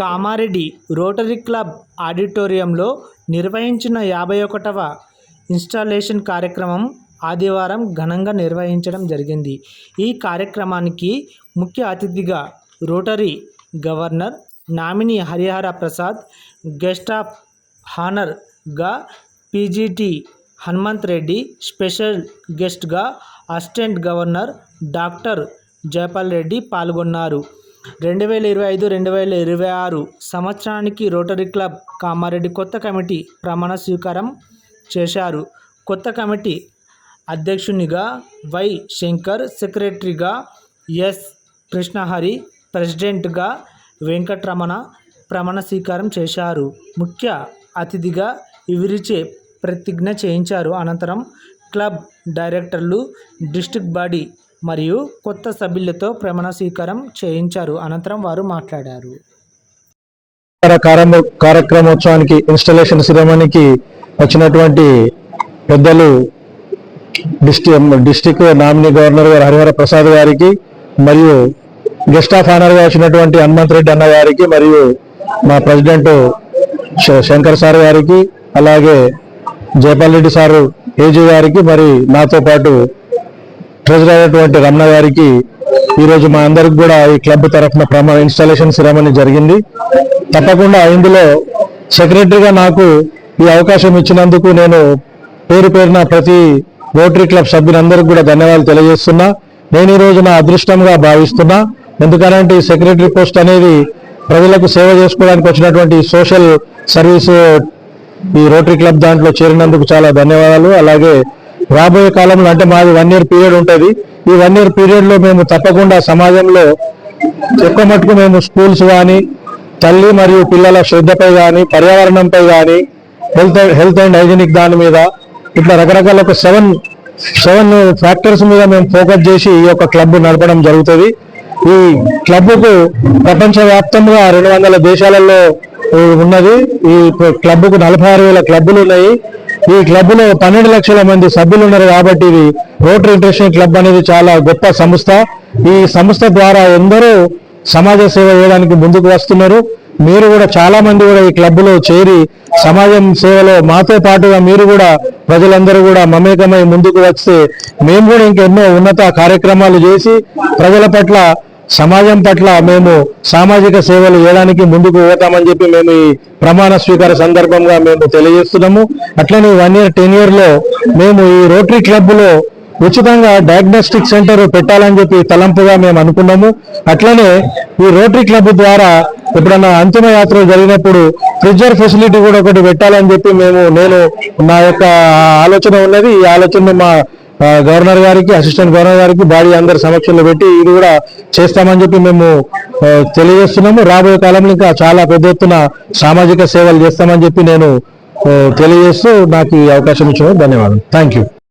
Kamareddy rotary club ఆడిటోరియంలో నిర్వహించిన యాభై ఒకటవ ఇన్స్టాలేషన్ కార్యక్రమం ఆదివారం ఘనంగా నిర్వహించడం జరిగింది. ఈ కార్యక్రమానికి ముఖ్య అతిథిగా rotary governor nominee Harihara Prasad guest of హానర్గా PGT Hanumanth Reddy special గెస్ట్గా assistant governor doctor Jayapal Reddy పాల్గొన్నారు. రెండు వేల ఇరవై ఐదు రెండు వేల ఇరవై ఆరు సంవత్సరానికి రోటరీ క్లబ్ కామారెడ్డి కొత్త కమిటీ ప్రమాణ స్వీకారం చేశారు. కొత్త కమిటీ అధ్యక్షునిగా వై శంకర్ సెక్రటరీగా ఎస్ కృష్ణహరి ప్రెసిడెంట్గా వెంకటరమణ ప్రమాణ స్వీకారం చేశారు. ముఖ్య అతిథిగా ఇవిరిచే ప్రతిజ్ఞ చేయించారు. అనంతరం క్లబ్ డైరెక్టర్లు డిస్ట్రిక్ట్ బాడీ మరియు కొత్త సభ్యులతో ప్రమాణ స్వీకారం చేయించారు. అనంతరం వారు మాట్లాడారు. కార్యక్రమోత్సవానికి ఇన్స్టాలేషన్ సిరమణికి వచ్చినటువంటి పెద్దలు డిస్ట్రిక్ డిస్టిక్ నామినీ గవర్నర్ గారు హరిహర ప్రసాద్ గారికి మరియు గెస్ట్ ఆఫ్ ఆనర్గా వచ్చినటువంటి హనుమంత్ రెడ్డి అన్న గారికి మరియు మా ప్రెసిడెంట్ శంకర్ సార్ గారికి అలాగే జయపాల్ రెడ్డి సారు ఏజీ గారికి మరి నాతో పాటు ట్రెజరర్ అయినటువంటి రమణ గారికి ఈరోజు మా అందరికి కూడా ఈ క్లబ్ తరఫున ప్రమాణ ఇన్స్టాలేషన్ సెరమనీ జరిగింది. తప్పకుండా ఇందులో సెక్రటరీగా నాకు ఈ అవకాశం ఇచ్చినందుకు నేను పేరు పేరున ప్రతి రోటరీ క్లబ్ సభ్యులందరికీ కూడా ధన్యవాదాలు తెలియజేస్తున్నా. నేను ఈ రోజు నా అదృష్టంగా భావిస్తున్నా. ఎందుకనంటే ఈ సెక్రటరీ పోస్ట్ అనేది ప్రజలకు సేవ చేసుకోవడానికి వచ్చినటువంటి సోషల్ సర్వీస్ ఈ రోటరీ క్లబ్ దాంట్లో చేరినందుకు చాలా ధన్యవాదాలు. అలాగే రాబోయే కాలంలో అంటే మాది వన్ ఇయర్ పీరియడ్ ఉంటుంది. ఈ వన్ ఇయర్ పీరియడ్లో మేము తప్పకుండా సమాజంలో ఎక్కువ మటుకు మేము స్కూల్స్ కానీ తల్లి మరియు పిల్లల శ్రద్ధపై కానీ పర్యావరణంపై కానీ హెల్త్ హెల్త్ అండ్ హైజీనిక్ దాని మీద ఇట్లా రకరకాల ఒక సెవెన్ సెవెన్ ఫ్యాక్టర్స్ మీద మేము ఫోకస్ చేసి ఈ యొక్క క్లబ్ నడపడం జరుగుతుంది. ఈ క్లబ్కు ప్రపంచవ్యాప్తంగా రెండు వందల దేశాలలో ఉన్నది. ఈ క్లబ్కు నలభై ఆరు వేల క్లబ్బులు ఉన్నాయి. ఈ క్లబ్లో పన్నెండు లక్షల మంది సభ్యులు ఉన్నారు కాబట్టి ఇది రోటరీ ఇంటర్నేషనల్ క్లబ్ అనేది చాలా గొప్ప సంస్థ. ఈ సంస్థ ద్వారా ఎందరో సమాజ సేవ చేయడానికి ముందుకు వస్తున్నారు. మీరు కూడా చాలా మంది కూడా ఈ క్లబ్లో చేరి సమాజం సేవలో మాతో పాటుగా మీరు కూడా ప్రజలందరూ కూడా మమేకమై ముందుకు వస్తే మేము కూడా ఇంకెన్నో ఉన్నత కార్యక్రమాలు చేసి ప్రజల పట్ల సమాజం పట్ల మేము సామాజిక సేవలు చేయడానికి ముందుకు పోతామని చెప్పి మేము ఈ ప్రమాణ స్వీకార సందర్భంగా మేము తెలియజేస్తున్నాము. అట్లనే వన్ ఇయర్ టెన్ ఇయర్లో మేము ఈ రోటరీ క్లబ్లో ఉచితంగా డయాగ్నోస్టిక్ సెంటర్ పెట్టాలని చెప్పి తలంపుగా మేము అనుకున్నాము. అట్లనే ఈ రోటరీ క్లబ్ ద్వారా ఎప్పుడన్నా అంతిమ యాత్ర జరిగినప్పుడు ఫ్రిడ్జర్ ఫెసిలిటీ కూడా ఒకటి పెట్టాలని చెప్పి మేము నేను నా యొక్క ఆలోచన ఉన్నది. ఈ ఆలోచన మా గవర్నర్ గారికి అసిస్టెంట్ గవర్నర్ గారికి బాడీ అందరి సమక్షంలో పెట్టి ఇది కూడా చేస్తామని చెప్పి మేము తెలియజేస్తున్నాము. రాబోయే కాలంలో ఇంకా చాలా పెద్ద ఎత్తున సామాజిక సేవలు చేస్తామని చెప్పి నేను తెలియజేస్తూ నాకు ఈ అవకాశం ఇచ్చిన ధన్యవాదాలు. Thank you